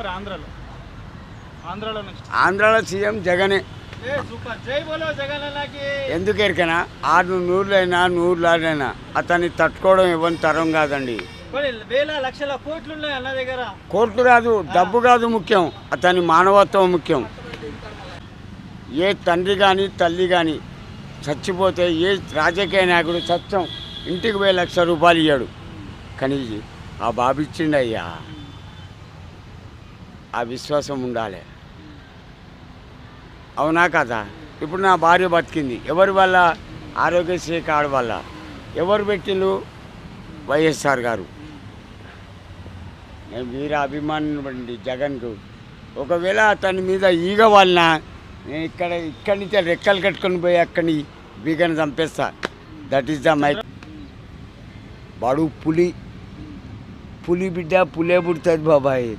మరి ఆంధ్రాలో? ఆంధ్రాలో నెక్స్ట్ ఆంధ్రాలో సీఎం జగనే. ఎందుకు ఎరికనా? ఆరు నూరులైనా నూరులాడైనా అతన్ని తట్టుకోవడం ఇవ్వని తరం కాదండి. కొన్ని వేల లక్షల కోట్లు ఉన్నాయి అన్న దగ్గర. కోర్టు కాదు డబ్బు కాదు ముఖ్యం. అతని మానవత్వం ముఖ్యం. ఏ తండ్రి కానీ తల్లి కానీ చచ్చిపోతే ఏ రాజకీయ నాయకుడు సత్యం ఇంటికి పోయి లక్ష రూపాయలు ఇయ్యాడు. కానీ ఆ బాబు ఇచ్చిండయ్యా. ఆ విశ్వాసం ఉండాలి. అవునా కదా? ఇప్పుడు నా భార్య బతికింది. ఎవరి వల్ల? ఆరోగ్యశ్రీ కార్డు వల్ల. ఎవరు పెట్టిండు వైఎస్ఆర్ గారు. నేను వీర అభిమాని జగన్కు. ఒకవేళ అతని మీద ఈగ వలన నేను ఇక్కడ ఇక్కడి నుంచి రెక్కలు కట్టుకొని పోయి అక్కడి బీగని చంపేస్తా. దట్ ఈస్ ద మై బడు పులి. పులి బిడ్డ పులే పుడుతుంది బాబాయ్.